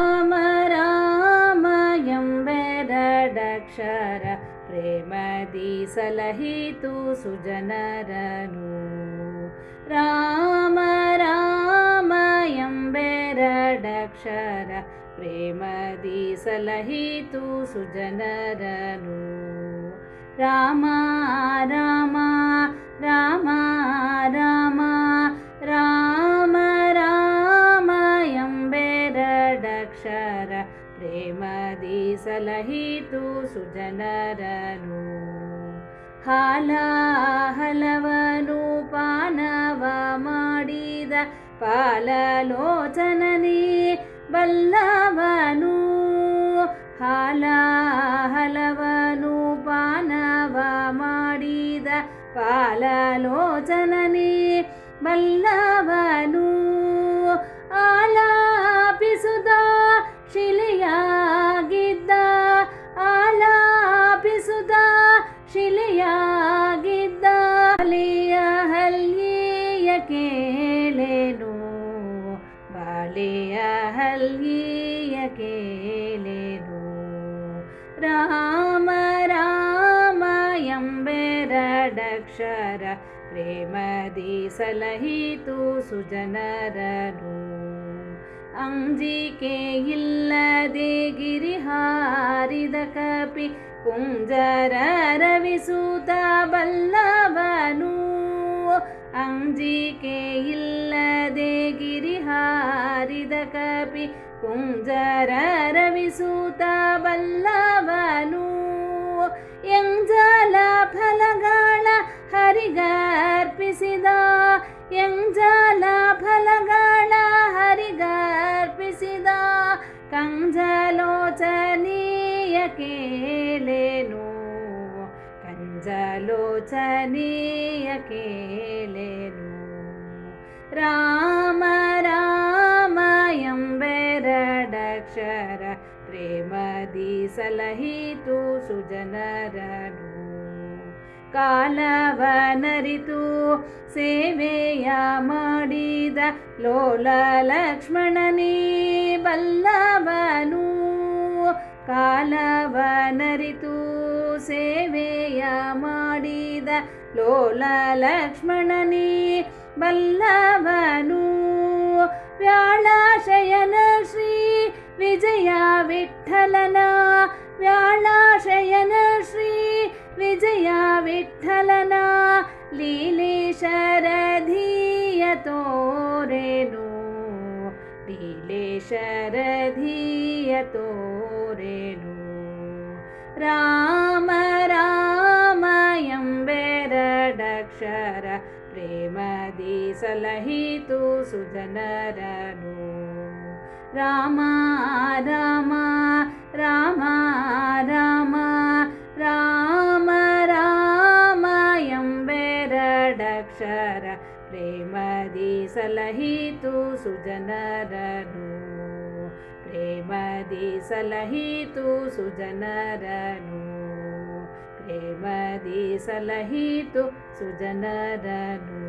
राम रामयं वेरडक्षर प्रेमदि सलहितु सुजनरनु। राम रामयं वेरडक्षर प्रेमदि सलहितु सुजनरनु। राम राम ಎಂಬೆರಡಕ್ಷರ ಪ್ರೇಮದಿ ಸಲಹಿತು ಸುಜನರನು ಹಾಲ ಹಲವನು ಪಾನವ ಮಾಡಿದ ಪಾಲಲೋಚನನಿ ಬಲ್ಲವನು ಹಾಲ ಹಲವನು ಪಾನವ ಮಾಡಿದ ಪಾಲಲೋಚನನಿ ಬಲ್ಲವನು ಆಲಾಪಿಸುದ ಹಲ್ಯೆಯ ಕೇಳೆನು ರಾಮ ರಾಮ ಎಂಬೆರಡಕ್ಷರ ಪ್ರೇಮದಿ ಸಲಹಿತು ಸುಜನರನು. ಅಂಜಿಕೆ ಇಲ್ಲದೆ ಗಿರಿ ಹಾರಿದ ಕಪಿ ಕುಂಜರ ರವಿಸೂತ ಬಲ್ಲವನು ಅಂಜಿಕೆ ಇಲ್ಲದೆ ಗಿರಿ ಹಾರಿದ ಕಪಿ ಕುಂಜರ ರವಿಸೂತ ಬಲ್ಲವನು ಎಂಜಲ ಫಲಗಳ ಹರಿಗರ್ಪಿಸಿದ, ಎಂಜಲ ಫಲಗಳ ಹರಿಗರ್ಪಿಸಿದ, ಕಂಜಲೋಚನೀಯ ಕೇಳೆನು ಕಂಜಲೋಚನೀಯ ಕೇಳೆನು ರಾಮ ರಾಮ ಎಂಬೆರಡಕ್ಷರ ಪ್ರೇಮದಿ ಸಲಹಿತು ಸುಜನರನು ಕಾಲವನರಿತು ಸೇವೆಯ ಮಾಡಿದ ಲೋಲ ಲಕ್ಷ್ಮಣನೇ ಬಲ್ಲವನು ಕಾಲವನರಿತು ಸೇವೆಯ ಮಾಡಿದ ಲೋಲ ಲಕ್ಷ್ಮಣನೇ ಬಲ್ಲವನು ವ್ಯಾಳಾಶಯನ ಶ್ರೀ ವಿಜಯ ವಿಠಲನ ವ್ಯಾಳಾಶಯನ ಶ್ರೀ ವಿಜಯ ವಿಠಲನ ಲೀಲೇಶರಧೀಯ ತೋರೆನು धीयतो रेणु। राम रामयं वैरडक्षर प्रेमदि सलहितु सुजनरनु। राम राम राम राम राम रामयं वैरडक्षर प्रेमदि सलहितु सुजनरनु। प्रेमदि सलहितु सुजनरनु। प्रेमदि सलहितु सुजनरनु।